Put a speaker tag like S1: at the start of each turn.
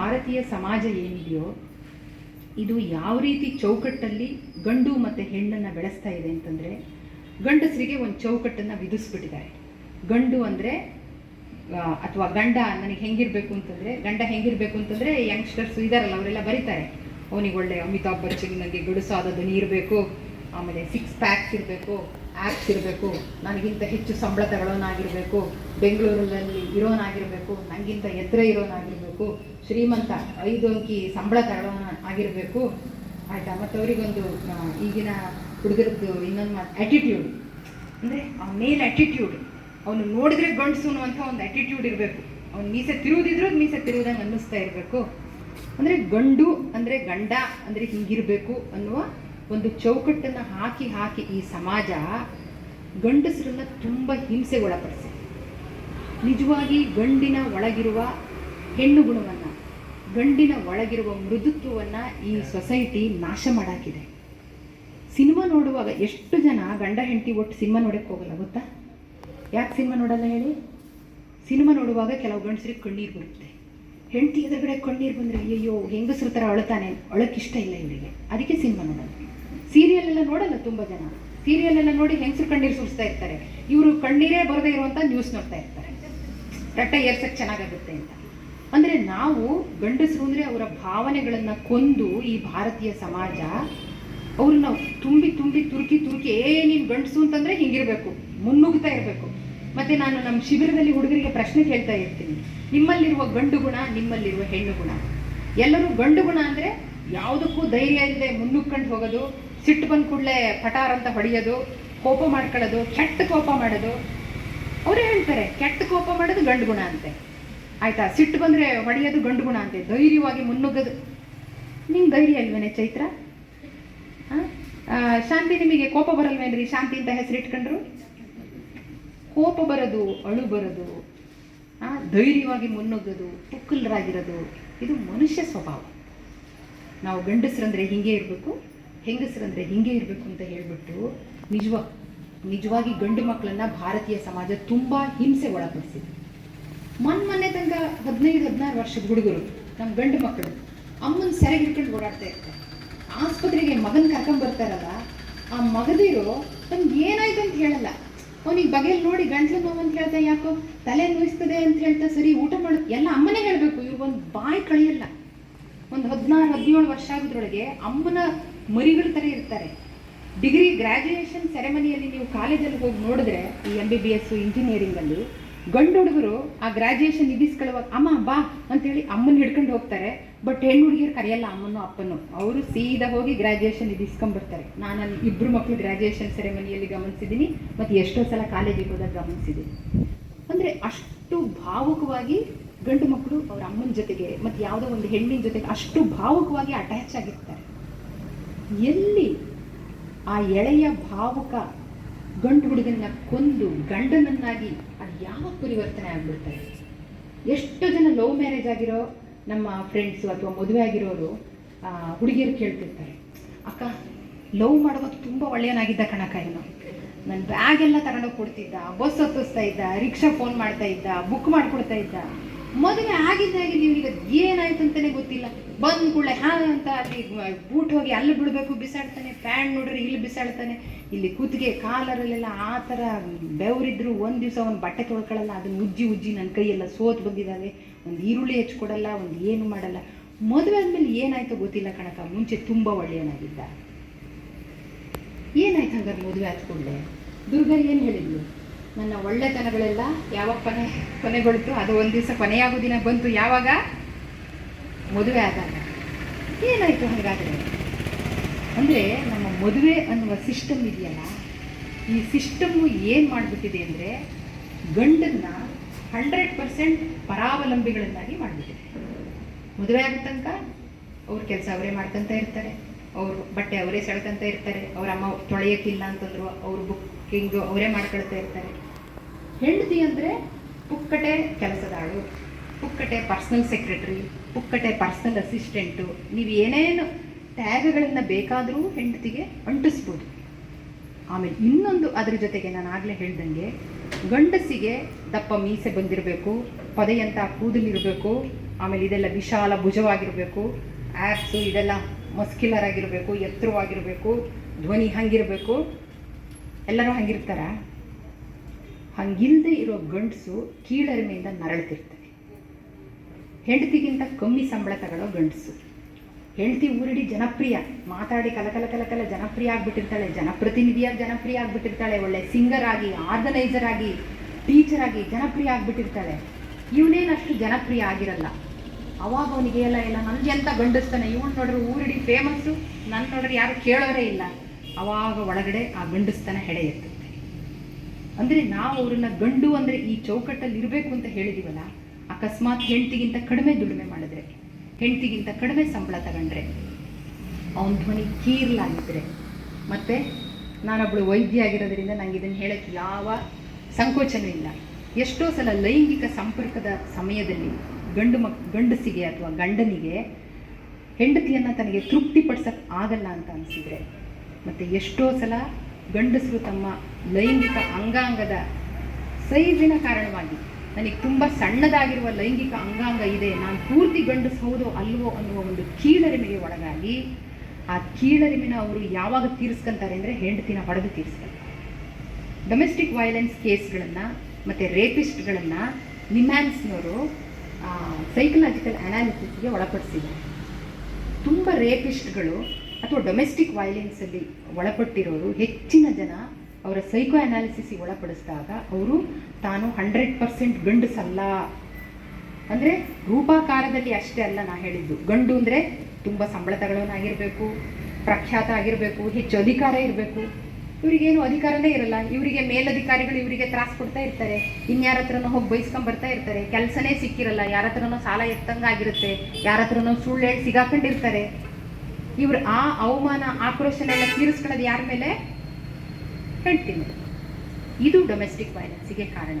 S1: ಭಾರತೀಯ ಸಮಾಜ ಏನಿದೆಯೋ, ಇದು ಯಾವ ರೀತಿ ಚೌಕಟ್ಟಲ್ಲಿ ಗಂಡು ಮತ್ತು ಹೆಣ್ಣನ್ನು ಬೆಳೆಸ್ತಾ ಇದೆ ಅಂತಂದರೆ, ಗಂಡಸರಿಗೆ ಒಂದು ಚೌಕಟ್ಟನ್ನು ವಿಧಿಸ್ಬಿಟ್ಟಿದ್ದಾರೆ. ಗಂಡು ಅಂದರೆ ಅಥವಾ ಗಂಡ ನನಗೆ ಹೆಂಗಿರಬೇಕು ಅಂತಂದರೆ, ಗಂಡ ಹೆಂಗಿರಬೇಕು ಅಂತಂದರೆ ಯಂಗ್ಸ್ಟರ್ಸ್ ಇದಾರಲ್ಲ, ಅವರೆಲ್ಲ ಬರೀತಾರೆ. ಅವನಿಗೆ ಒಳ್ಳೆ ಅಮಿತಾಬ್ ಬಚ್ಚನ್ ನನಗೆ ಗಡುಸಾದ ನೀರು ಇರಬೇಕು ಆಮೇಲೆ ಸಿಕ್ಸ್ ಪ್ಯಾಕ್ಸ್ ಇರಬೇಕು ಆ್ಯಪ್ಸ್ ಇರಬೇಕು ನನಗಿಂತ ಹೆಚ್ಚು ಸಂಬಳ ತಗೊಳ್ಳೋನಾಗಿರಬೇಕು ಬೆಂಗಳೂರಲ್ಲಿ ಇರೋನಾಗಿರಬೇಕು ನನಗಿಂತ ಎತ್ತರ ಇರೋನಾಗಿರಬೇಕು, ಶ್ರೀಮಂತ ಐದು ಅಂಕಿ ಸಂಬಳ ತಗೊಳ್ಳೋನ ಆಗಿರಬೇಕು ಆಯಿತಾ? ಮತ್ತು ಅವರಿಗೊಂದು ಈಗಿನ ಹುಡುಗರದ್ದು ಇನ್ನೊಂದು ಮಾತು ಆ್ಯಟಿಟ್ಯೂಡ್ ಅಂದರೆ ಅವ್ನ ಮೇಲ್ ಆ್ಯಟಿಟ್ಯೂಡ್ ಅವನು ನೋಡಿದ್ರೆ ಗಂಡಸು ಅನ್ನುವಂಥ ಒಂದು ಆ್ಯಟಿಟ್ಯೂಡ್ ಇರಬೇಕು. ಅವ್ನು ಮೀಸೆ ತಿರುವುದಿದ್ರು ಮೀಸೆ ತಿರುವುದಂಗೆ ಅನ್ನಿಸ್ತಾ ಇರಬೇಕು. ಅಂದರೆ ಗಂಡು ಅಂದರೆ ಗಂಡ ಅಂದರೆ ಹಿಂಗಿರಬೇಕು ಅನ್ನುವ ಒಂದು ಚೌಕಟ್ಟನ್ನು ಹಾಕಿ ಹಾಕಿ ಈ ಸಮಾಜ ಗಂಡಸರನ್ನು ತುಂಬ ಹಿಂಸೆಗೊಳಪಡಿಸಿದೆ. ನಿಜವಾಗಿ ಗಂಡಿನ ಒಳಗಿರುವ ಹೆಣ್ಣು ಗುಣವನ್ನು, ಗಂಡಿನ ಒಳಗಿರುವ ಮೃದುತ್ವವನ್ನು ಈ ಸೊಸೈಟಿ ನಾಶ ಮಾಡಾಕಿದೆ. ಸಿನಿಮಾ ನೋಡುವಾಗ ಎಷ್ಟು ಜನ ಗಂಡ ಹೆಂಡತಿ ಒಟ್ಟು ಸಿನಿಮಾ ನೋಡಕ್ಕೆ ಹೋಗಲ್ಲ ಗೊತ್ತಾ? ಯಾಕೆ ಸಿನಿಮಾ ನೋಡಲ್ಲ ಹೇಳಿ? ಸಿನಿಮಾ ನೋಡುವಾಗ ಕೆಲವು ಗಂಡಸರಿಗೆ ಕಣ್ಣೀರು ಬರುತ್ತೆ. ಹೆಂಡತಿ ಎದುರುಗಡೆ ಕಣ್ಣೀರು ಬಂದರೆ ಅಯ್ಯೋ ಹೆಂಗಸ್ರ ಥರ ಅಳತಾನೆ ಅಳಕ್ಕೆ ಇಷ್ಟ ಇಲ್ಲ ಇವರಿಗೆ. ಅದಕ್ಕೆ ಸಿನಿಮಾ ನೋಡಲ್ಲ ಸೀರಿಯಲ್ ಎಲ್ಲ ನೋಡಲ್ಲ ತುಂಬ ಜನ. ಸೀರಿಯಲ್ ಎಲ್ಲ ನೋಡಿ ಹೆಂಗಸರು ಕಣ್ಣೀರು ಸುರಿಸ್ತಾ ಇರ್ತಾರೆ. ಇವರು ಕಣ್ಣೀರೇ ಬರದೇ ಇರುವಂಥ ನ್ಯೂಸ್ ನೋಡ್ತಾ ಇರ್ತಾರೆ. ರಟ್ಟ ಏರ್ಸಕ್ಕೆ ಚೆನ್ನಾಗಾಗುತ್ತೆ ಅಂತ. ಅಂದರೆ ನಾವು ಗಂಡಸರು ಅಂದರೆ ಅವರ ಭಾವನೆಗಳನ್ನು ಕೊಂದು ಈ ಭಾರತೀಯ ಸಮಾಜ, ಅವ್ರನ್ನ ತುಂಬಿ ತುಂಬಿ ತುರುಕಿ ತುರುಕಿ, ಏ, ನೀನು ಗಂಡಸು ಅಂತಂದರೆ ಹಿಂಗಿರಬೇಕು, ಮುನ್ನುಗ್ತಾ ಇರಬೇಕು. ಮತ್ತು ನಾನು ನಮ್ಮ ಶಿಬಿರದಲ್ಲಿ ಹುಡುಗರಿಗೆ ಪ್ರಶ್ನೆ ಕೇಳ್ತಾ ಇರ್ತೀನಿ. ನಿಮ್ಮಲ್ಲಿರುವ ಗಂಡು ಗುಣ, ನಿಮ್ಮಲ್ಲಿರುವ ಹೆಣ್ಣು ಗುಣ. ಎಲ್ಲರೂ ಗಂಡು ಗುಣ ಅಂದರೆ ಯಾವುದಕ್ಕೂ ಧೈರ್ಯ ಇಲ್ಲದೆ ಮುನ್ನುಗ್ಕೊಂಡು ಹೋಗೋದು ಸಿಟ್ಟು ಬಂದ ಕೂಡಲೇ ಪಟಾರ್ ಅಂತ ಹೊಡೆಯೋದು, ಕೋಪ ಮಾಡ್ಕೊಳ್ಳೋದು, ಕೆಟ್ಟ ಕೋಪ ಮಾಡೋದು. ಅವರೇ ಹೇಳ್ತಾರೆ, ಕೆಟ್ಟ ಕೋಪ ಮಾಡೋದು ಗಂಡು ಗುಣ ಅಂತೆ. ಆಯ್ತಾ? ಸಿಟ್ಟು ಬಂದರೆ ಹೊಡೆಯೋದು ಗಂಡು ಗುಣ ಅಂತೆ. ಧೈರ್ಯವಾಗಿ ಮುನ್ನುಗ್ಗೋದು. ನಿಂಗೆ ಧೈರ್ಯ ಅಲ್ವೇನೆ ಚೈತ್ರ? ಶಾಂತಿ ನಿಮಗೆ ಕೋಪ ಬರಲ್ವೇನ್ರಿ? ಶಾಂತಿ ಅಂತ ಹೆಸರಿಟ್ಕೊಂಡ್ರು? ಕೋಪ ಬರೋದು, ಅಳು ಬರೋದು. ಧೈರ್ಯವಾಗಿ ಮುನ್ನುಗ್ಗೋದು ಪುಕ್ಕಲ್ರಾಗಿರೋದು ಇದು ಮನುಷ್ಯ ಸ್ವಭಾವ. ನಾವು ಗಂಡಸ್ರಂದ್ರೆ ಹಿಂಗೆ ಇರಬೇಕು. ಹೆಂಗಸರಂದ್ರೆ ಹಿಂಗೆ ಇರಬೇಕು ಅಂತ ಹೇಳಿಬಿಟ್ಟು ನಿಜವ, ನಿಜವಾಗಿ ಗಂಡು ಮಕ್ಕಳನ್ನ ಭಾರತೀಯ ಸಮಾಜ ತುಂಬ ಹಿಂಸೆ ಒಳಪಡಿಸಿದೆ. ಮೊನ್ನೆ ಮೊನ್ನೆ ತನಕ ಹದಿನೈದು, ಹದಿನಾರು ವರ್ಷದ ಹುಡುಗರು ನಮ್ಮ ಗಂಡು ಮಕ್ಕಳು ಅಮ್ಮನ ಸೆರೆಗೆ ಹಿಡ್ಕೊಂಡು ಓಡಾಡ್ತಾ ಇರ್ತಾರೆ. ಆಸ್ಪತ್ರೆಗೆ ಮಗನ ಕರ್ಕೊಂಡ್ಬರ್ತಾರಲ್ಲ ಆ ಮಗದಿರು ತಮ್ಗೆ ಏನಾಯ್ತು ಅಂತ ಹೇಳಲ್ಲ. ಅವನಿಗೆ ಬಗೆಯಲ್ಲಿ ನೋಡಿ ಗಂಟ್ಲು ನೋವು ಅಂತ ಹೇಳ್ತಾ ಯಾಕೋ ತಲೆ ನೋಯಿಸ್ತದೆ ಅಂತ ಹೇಳ್ತಾ ಸರಿ ಊಟ ಮಾಡು, ಎಲ್ಲ ಅಮ್ಮನೇ ಹೇಳಬೇಕು. ಇವ್ರಿಗೊಂದು ಬಾಯಿ ಕಳೆಯಲ್ಲ. ಒಂದು ಹದಿನಾರು, ಹದಿನೇಳು ವರ್ಷ ಆಗೋದ್ರೊಳಗೆ ಅಮ್ಮನ ಮರಿಗಳ ಥರ ಇರ್ತಾರೆ. ಡಿಗ್ರಿ ಗ್ರ್ಯಾಜುಯೇಷನ್ ಸೆರೆಮನಿಯಲ್ಲಿ ನೀವು ಕಾಲೇಜಲ್ಲಿ ಹೋಗಿ ನೋಡಿದ್ರೆ ಈ ಎಂ ಬಿ ಬಿ ಎಸ್ ಇಂಜಿನಿಯರಿಂಗಲ್ಲಿ ಗಂಡು ಹುಡುಗರು ಆ ಗ್ರ್ಯಾಜುಯೇಷನ್ ನಿಧಿಸ್ಕೊಳ್ಳುವಾಗ ಅಮ್ಮ, ಬಾ ಅಂತೇಳಿ ಅಮ್ಮನ ಹಿಡ್ಕೊಂಡು ಹೋಗ್ತಾರೆ. ಬಟ್ ಹೆಣ್ಣು ಹುಡುಗಿಯರು ಕರೆಯಲ್ಲ, ಅಮ್ಮನು, ಅಪ್ಪನು. ಅವರು ಸೀದಾ ಹೋಗಿ ಗ್ರ್ಯಾಜುಯೇಷನ್ ನಿಧಿಸ್ಕೊಂಡ್ಬರ್ತಾರೆ ನಾನು ಅಲ್ಲಿ ಇಬ್ಬರು ಮಕ್ಕಳು ಗ್ರ್ಯಾಜುಯೇಷನ್ ಸೆರೆಮನಿಯಲ್ಲಿ ಗಮನಿಸಿದ್ದೀನಿ. ಮತ್ತು ಎಷ್ಟೋ ಸಲ ಕಾಲೇಜಿಗೆ ಹೋದಾಗ ಗಮನಿಸಿದ್ದೀನಿ. ಅಂದರೆ ಅಷ್ಟು ಭಾವುಕವಾಗಿ ಗಂಡು ಮಕ್ಕಳು ಅವ್ರ ಅಮ್ಮನ ಜೊತೆಗೆ, ಮತ್ತು ಯಾವುದೋ ಒಂದು ಹೆಣ್ಣಿನ ಜೊತೆಗೆ ಅಷ್ಟು ಭಾವುಕವಾಗಿ ಅಟ್ಯಾಚ್ ಆಗಿರ್ತಾರೆ. ಎಲ್ಲಿ ಆ ಎಳೆಯ ಭಾವಕ ಗಂಡು ಹುಡುಗನ್ನ ಕೊಂದು ಗಂಡನನ್ನಾಗಿ ಅದು ಯಾವ ಪರಿವರ್ತನೆ ಆಗ್ಬಿಡ್ತಾರೆ ಎಷ್ಟು ಜನ ಲವ್ ಮ್ಯಾರೇಜ್ ಆಗಿರೋ ನಮ್ಮ ಫ್ರೆಂಡ್ಸು ಅಥವಾ ಮದುವೆ ಆಗಿರೋರು ಹುಡುಗಿಯರು ಕೇಳ್ತಿರ್ತಾರೆ, ಅಕ್ಕ, ಲವ್ ಮಾಡುವಾಗ ತುಂಬ ಒಳ್ಳೆಯನಾಗಿದ್ದ ಕಣಕ ಇವನು ನನ್ನ ಬ್ಯಾಗ್ ಎಲ್ಲ ತಗೊಂಡೋಗಿ ಕೊಡ್ತಿದ್ದ, ಬಸ್ ಹತ್ತಿಸ್ತಾ ಇದ್ದ, ರಿಕ್ಷಾ ಫೋನ್ ಮಾಡ್ತಾ ಇದ್ದ ಬುಕ್ ಮಾಡಿಕೊಡ್ತಾ ಇದ್ದ. ಮದುವೆ ನೀವು ಈಗ ಏನಾಯ್ತು ಅಂತಲೇ ಗೊತ್ತಿಲ್ಲ. ಬಂದ ಕೂಡಲೇ, ಹಾ, ಅಂತ ಅಲ್ಲಿ ಬೂಟ್ ಹೋಗಿ ಅಲ್ಲಿ ಬಿಡಬೇಕು, ಬಿಸಾಡ್ತಾನೆ ಪ್ಯಾಂಟ್ ನೋಡ್ರಿ, ಇಲ್ಲಿ ಬಿಸಾಡ್ತಾನೆ. ಇಲ್ಲಿ ಕುತ್ತಿಗೆ ಕಾಲರಲ್ಲೆಲ್ಲ ಆ ಥರ ಬೆವರಿದ್ರು, ಒಂದು ದಿವಸ ಒಂದು ಬಟ್ಟೆ ತೊಳ್ಕೊಳ್ಳಲ್ಲ ಅದನ್ನ ಉಜ್ಜಿ ಉಜ್ಜಿ ನನ್ನ ಕೈಯೆಲ್ಲ ಸೋತ್ ಬಂದಿದ್ದಾವೆ. ಒಂದು ಈರುಳ್ಳಿ ಹೆಚ್ಕೊಡಲ್ಲ, ಒಂದು ಏನು ಮಾಡಲ್ಲ. ಮದುವೆ ಆದಮೇಲೆ ಏನಾಯ್ತೋ ಗೊತ್ತಿಲ್ಲ ಕಣಕ ಮುಂಚೆ ತುಂಬ ಒಳ್ಳೆಯವನಾಗಿದ್ದ ಏನಾಯ್ತು ಹಂಗಾರೆ ಮದುವೆ ಆದ ಕೂಡಲೇ? ದುರ್ಗಾ ಏನು ಹೇಳಿದ್ಲು? ನನ್ನ ಒಳ್ಳೆತನಗಳೆಲ್ಲ ಯಾವಾಗ ಕೊನೆ ಕೊನೆಗೊಳ್ತು? ಅದು ಒಂದು ದಿವಸ ಕೊನೆಯಾಗೋ ದಿನ ಬಂತು. ಯಾವಾಗ? ಮದುವೆ ಆದಾಗ. ಏನಾಯಿತು ಹಾಗಾದರೆ? ಅಂದರೆ ನಮ್ಮ ಮದುವೆ ಅನ್ನುವ ಸಿಸ್ಟಮ್ ಇದೆಯಲ್ಲ, ಈ ಸಿಸ್ಟಮ್ಮು ಏನು ಮಾಡಿಬಿಟ್ಟಿದೆ ಅಂದರೆ ಗಂಡನ್ನ ಹಂಡ್ರೆಡ್ ಪರ್ಸೆಂಟ್ ಪರಾವಲಂಬಿಗಳನ್ನಾಗಿ ಮಾಡಿಬಿಟ್ಟಿದೆ. ಮದುವೆ ಆಗೋ ತನಕ ಅವ್ರ ಕೆಲಸ ಅವರೇ ಮಾಡ್ಕೊಂತ ಇರ್ತಾರೆ. ಅವ್ರ ಬಟ್ಟೆ ಅವರೇ ಸೆಳ್ಕೊಂತ ಇರ್ತಾರೆ, ಅವ್ರ ಅಮ್ಮ ತೊಳೆಯೋಕ್ಕಿಲ್ಲ ಅಂತಂದ್ರು ಅವ್ರ ಬುಕ್ಕಿಂಗ್ ಅವರೇ ಮಾಡ್ಕೊಳ್ತಾ ಇರ್ತಾರೆ. ಹೆಂಡತಿ ಅಂದರೆ ಪುಕ್ಕಟೆ ಕೆಲಸದಾಳು, ಪುಕ್ಕಟೆ ಪರ್ಸ್ನಲ್ ಸೆಕ್ರೆಟರಿ ಪುಕ್ಕಟೆ ಪರ್ಸ್ನಲ್ ಅಸಿಸ್ಟೆಂಟು ನೀವು ಏನೇನು ಟ್ಯಾಗ್ಗಳನ್ನು ಬೇಕಾದರೂ ಹೆಂಡತಿಗೆ ಅಂಟಿಸ್ಬೋದು. ಆಮೇಲೆ ಇನ್ನೊಂದು ಅದ್ರ ಜೊತೆಗೆ ನಾನು ಆಗಲೇ ಹೇಳ್ದಂಗೆ, ಗಂಡಸಿಗೆ ದಪ್ಪ ಮೀಸೆ ಬಂದಿರಬೇಕು, ಪದೆಯಂತ ಕೂದಲಿರಬೇಕು, ಆಮೇಲೆ ಇದೆಲ್ಲ ವಿಶಾಲ ಭುಜವಾಗಿರಬೇಕು ಆ್ಯಪ್ಸು ಇದೆಲ್ಲ ಮಸ್ಕ್ಯುಲರ್ ಆಗಿರಬೇಕು, ಎತ್ತರವಾಗಿರಬೇಕು, ಧ್ವನಿ ಹಂಗಿರಬೇಕು. ಎಲ್ಲರೂ ಹಂಗಿರ್ತಾರ? ಹಂಗಿಲ್ಲದೆ ಇರೋ ಗಂಡಸು ಕೀಳರಿಮೆಯಿಂದ ನರಳ್ತಿರ್ತಾರೆ. ಹೆಂಡತಿಗಿಂತ ಕಮ್ಮಿ ಸಂಬಳ ತಗೊಳ್ಳೋ ಗಂಡಸು. ಹೆಂಡತಿ ಊರಿಡಿ ಜನಪ್ರಿಯ. ಮಾತಾಡಿ ಕಲಕಲ ಕಲಕಲ ಜನಪ್ರಿಯ ಆಗಿಬಿಟ್ಟಿರ್ತಾಳೆ, ಜನಪ್ರತಿನಿಧಿಯಾಗಿ ಜನಪ್ರಿಯ ಆಗಿಬಿಟ್ಟಿರ್ತಾಳೆ, ಒಳ್ಳೆ ಸಿಂಗರ್ ಆಗಿ ಆರ್ಗನೈಸರ್ ಆಗಿ ಟೀಚರ್ ಆಗಿ ಜನಪ್ರಿಯ ಆಗಿಬಿಟ್ಟಿರ್ತಾಳೆ. ಇವನೇನಷ್ಟು ಜನಪ್ರಿಯ ಆಗಿರಲ್ಲ. ಅವಾಗ ಅವನಿಗೆ ಎಲ್ಲ ಇಲ್ಲ ನನಗೆ ಅಂತ ಗಂಡಸ್ತಾನೆ, ಇವನು ನೋಡ್ರಿ ಊರಿಡಿ ಫೇಮಸ್ಸು ನನ್ನ ನೋಡ್ರಿ ಯಾರು ಕೇಳೋರೇ ಇಲ್ಲ. ಅವಾಗ ಒಳಗಡೆ ಆ ಗಂಡಸ್ತನ ಹೆಡೆ ಎತ್ತುತ್ತೆ. ಅಂದರೆ ನಾವು ಅವ್ರನ್ನ ಗಂಡು ಅಂದರೆ ಈ ಚೌಕಟ್ಟಲ್ಲಿ ಇರಬೇಕು ಅಂತ ಹೇಳಿದೀವಲ್ಲ, ಅಕಸ್ಮಾತ್ ಹೆಂಡತಿಗಿಂತ ಕಡಿಮೆ ದುಡಿಮೆ ಮಾಡಿದ್ರೆ, ಹೆಂಡತಿಗಿಂತ ಕಡಿಮೆ ಸಂಬಳ ತಗೊಂಡ್ರೆ, ಅವನ ಧ್ವನಿ ಕೀರ್ಲಾಗಿದ್ದರೆ ಮತ್ತು ನಾನೊಬ್ಬಳು ವೈದ್ಯ ಆಗಿರೋದ್ರಿಂದ ನನಗೆ ಇದನ್ನು ಹೇಳೋಕ್ಕೆ ಯಾವ ಸಂಕೋಚನೂ ಇಲ್ಲ. ಎಷ್ಟೋ ಸಲ ಲೈಂಗಿಕ ಸಂಪರ್ಕದ ಸಮಯದಲ್ಲಿ ಗಂಡು ಮಕ್, ಗಂಡಸಿಗೆ ಅಥವಾ ಗಂಡನಿಗೆ ಹೆಂಡತಿಯನ್ನು ತನಗೆ ತೃಪ್ತಿಪಡಿಸೋಕ್ಕೆ ಆಗಲ್ಲ ಅಂತ ಅನಿಸಿದರೆ, ಮತ್ತು ಎಷ್ಟೋ ಸಲ ಗಂಡಸರು ತಮ್ಮ ಲೈಂಗಿಕ ಅಂಗಾಂಗದ ಸೈಜಿನ ಕಾರಣವಾಗಿ ನನಗೆ ತುಂಬ ಸಣ್ಣದಾಗಿರುವ ಲೈಂಗಿಕ ಅಂಗಾಂಗ ಇದೆ, ನಾನು ಪೂರ್ತಿ ಗಂಡಸು ಹೌದೋ ಅಲ್ವೋ ಅನ್ನುವ ಒಂದು ಕೀಳರಿಮೆಗೆ ಒಳಗಾಗಿ ಆ ಕೀಳರಿಮೆನ ಅವರು ಯಾವಾಗ ತೀರಿಸ್ಕೊಂತಾರೆ ಅಂದರೆ ಹೆಂಡತಿನ ಹೊಡೆದು ತೀರಿಸ್ತಾರೆ. ಡೊಮೆಸ್ಟಿಕ್ ವೈಲೆನ್ಸ್ ಕೇಸ್ಗಳನ್ನು ಮತ್ತು ರೇಪಿಸ್ಟ್ಗಳನ್ನು ನಿಮ್ಯಾನ್ಸ್ನವರು ಸೈಕಲಾಜಿಕಲ್ ಅನಾಲಿಸಿಸ್ಗೆ ಒಳಪಡಿಸಿದೆ ತುಂಬ ರೇಪಿಸ್ಟ್ಗಳು ಅಥವಾ ಡೊಮೆಸ್ಟಿಕ್ ವೈಲೆನ್ಸಲ್ಲಿ ಒಳಪಟ್ಟಿರೋರು ಹೆಚ್ಚಿನ ಜನ ಅವರ ಸೈಕೋ ಅನಾಲಿಸಿಸ್ಗೆ ಒಳಪಡಿಸಿದಾಗ ಅವರು ತಾನು ಹಂಡ್ರೆಡ್ ಪರ್ಸೆಂಟ್ ಗಂಡಸಲ್ಲ. ಅಂದರೆ ರೂಪಾಕಾರದಲ್ಲಿ ಅಷ್ಟೇ ಅಲ್ಲ ನಾ ಹೇಳಿದ್ದು. ಗಂಡು ಅಂದರೆ ತುಂಬ ಸಂಬಳ ತಗೊಳ್ಳೋನಾಗಿರಬೇಕು ಪ್ರಖ್ಯಾತ ಆಗಿರಬೇಕು, ಹೆಚ್ಚು ಅಧಿಕಾರ ಇರಬೇಕು. ಇವರಿಗೇನು ಅಧಿಕಾರನೇ ಇರಲ್ಲ. ಇವರಿಗೆ ಮೇಲಧಿಕಾರಿಗಳು ಇವರಿಗೆ ತ್ರಾಸ ಕೊಡ್ತಾ ಇರ್ತಾರೆ. ಇನ್ಯಾರ ಹತ್ರನೋ ಹೋಗಿ ಬೈಸ್ಕೊಂಡ್ ಬರ್ತಾ ಇರ್ತಾರೆ. ಕೆಲಸನೇ ಸಿಕ್ಕಿರಲ್ಲ. ಯಾರ ಹತ್ರನೋ ಸಾಲ ಎತ್ತಂಗಾಗಿರುತ್ತೆ ಯಾರ ಹತ್ರನೋ ಸುಳ್ಳು ಹೇಳಿ ಸಿಗಾಕೊಂಡಿರ್ತಾರೆ. ಇವ್ರು ಆ ಅವಮಾನ, ಆಕ್ರೋಶನೆಲ್ಲ ತೀರಿಸ್ಕೊಳ್ಳೋದು ಯಾರ ಮೇಲೆ? ಹೇಳ್ತೀನಿ ಇದು ಡೊಮೆಸ್ಟಿಕ್ ವೈಲೆನ್ಸಿಗೆ ಕಾರಣ.